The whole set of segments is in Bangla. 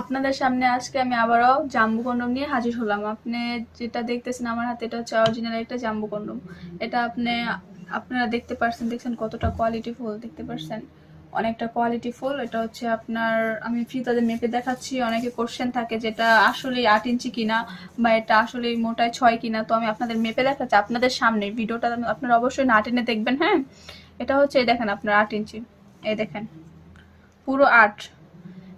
আপনাদের সামনে আজকে আমি আবারও জাম্বু কন্ডম নিয়ে হাজির হলাম। আপনি যেটা দেখতেছেন আমার হাতে, এটা হচ্ছে অরিজিনাল একটা জাম্বু কন্ডম এটা আপনি, আপনারা দেখতে পারছেন, দেখছেন কতটা কোয়ালিটি ফুল, দেখতে পারছেন? অনেকটা কোয়ালিটি ফুল। এটা হচ্ছে আপনার, আমি ফিতাদের মেপে দেখাচ্ছি, অনেকে কোশ্চেন থাকে যেটা আসলে আট ইঞ্চি কিনা বা এটা আসলে মোটায় ছয় কিনা। তো আমি আপনাদের মেপে দেখাচ্ছি, আপনাদের সামনে। ভিডিওটা আপনারা অবশ্যই না টেনে দেখবেন হ্যাঁ? এটা হচ্ছে দেখেন আপনার আট ইঞ্চি। এই দেখেন, পুরো আট।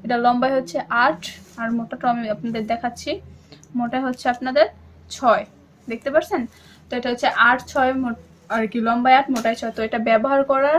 এটা লম্বায় হচ্ছে আট, আর মোটাটা আমি আপনাদের দেখাচ্ছি। মোটা হচ্ছে আপনাদের ছয়। দেখতে পাচ্ছেন তো এটা হচ্ছে আট, ছয় আর কি লম্বায় আট মোটায় ছয়। তো এটা ব্যবহার করার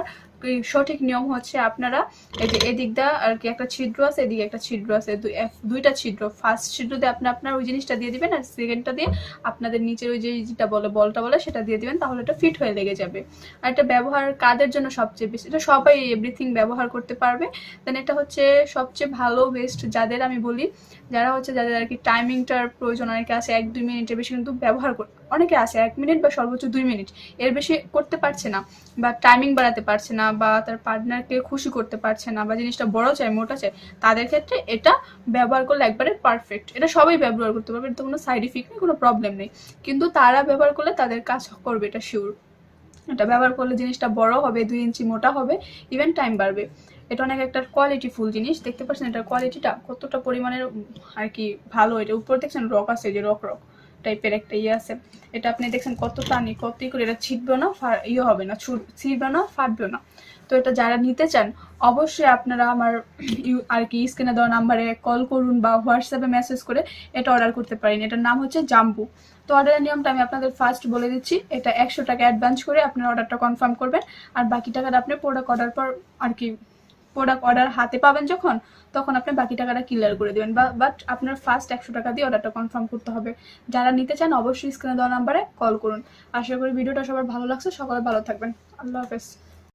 সঠিক নিয়ম হচ্ছে আপনারা এই যে এদিকটা আর কি একটা ছিদ্র আছে, এদিকে একটা ছিদ্র আছে, দুই- দুইটা ছিদ্র। ফার্স্ট ছিদ্র দিয়ে আপনি আপনার ওই জিনিসটা দিয়ে দিবেন আর সেকেন্ডটা দিয়ে আপনাদের নিচের ওই যেটা বলে, বলটা বলে সেটা দিয়ে দিবেন, তাহলে এটা ফিট হয়ে লেগে যাবে। আর এটা ব্যবহার কাদের জন্য সবচেয়ে বেশি, এটা সবাই এভরিথিং ব্যবহার করতে পারবে। দেন এটা হচ্ছে সবচেয়ে ভালো বেস্ট যাদের আমি বলি, যারা হচ্ছে যাদের আর কি টাইমিংটার প্রয়োজন, অনেকে আছে এক, দুই মিনিটের বেশি কিন্তু ব্যবহার কর, অনেকে আছে এক মিনিট বা সর্বোচ্চ দুই মিনিট। এর বেশি করতে পারছে না বা টাইমিং বাড়াতে পারছে না বা তার পার্টনারকে খুশি করতে পারছে না বা জিনিসটা বড় চাই মোটা চাই তাদের ক্ষেত্রে এটা ব্যবহার করলে একবারে পারফেক্ট এটা সবাই ব্যবহার করতে পারবে, এটা কোনো সাইড ইফেক্ট নেই, কোনো প্রবলেম নেই। কিন্তু তারা ব্যবহার করলে তাদের কাজ করবে, এটা শিওর এটা ব্যবহার করলে জিনিসটা বড় হবে, দুই ইঞ্চি মোটা হবে ইভেন টাইম বাড়বে। এটা অনেক একটা কোয়ালিটি ফুল জিনিস, দেখতে পাচ্ছেন এটার কোয়ালিটিটা কতটা পরিমাণের আর কি ভালো, এটা উপর দেখছেন রক আছে, যে রক রক টাইপের একটা ইয়ে আছে। এটা আপনি দেখছেন কত টানি, কত করে, এটা ছিটবে না ইয়ে হবে না, ছুট, ছিটবে না, ফাটবে না। তো এটা যারা নিতে চান, অবশ্যই আপনারা আমার আর কি স্ক্রিনে দেওয়া নাম্বারে কল করুন বা হোয়াটসঅ্যাপে মেসেজ করে এটা অর্ডার করতে পারেন। এটার নাম হচ্ছে জাম্বু। তো অর্ডারের নিয়মটা আমি আপনাদের ফার্স্ট বলে দিচ্ছি, এটা একশো টাকা অ্যাডভান্স করে আপনার অর্ডারটা কনফার্ম করবেন, আর বাকি টাকাটা আপনি প্রোডাক্ট অর্ডার পর আর কি প্রোডাক্ট অর্ডার হাতে পাবেন যখন, তখন আপনি বাকি টাকাটা ক্লিয়ার করে দেবেন। বা বাট আপনার ফার্স্ট একশো টাকা দিয়ে অর্ডারটা কনফার্ম করতে হবে। যারা নিতে চান অবশ্যই স্ক্রিনে দেওয়া নাম্বারে কল করুন। আশা করি ভিডিওটা সবার ভালো লাগছে। সকলে ভালো থাকবেন। আল্লাহ হাফেজ।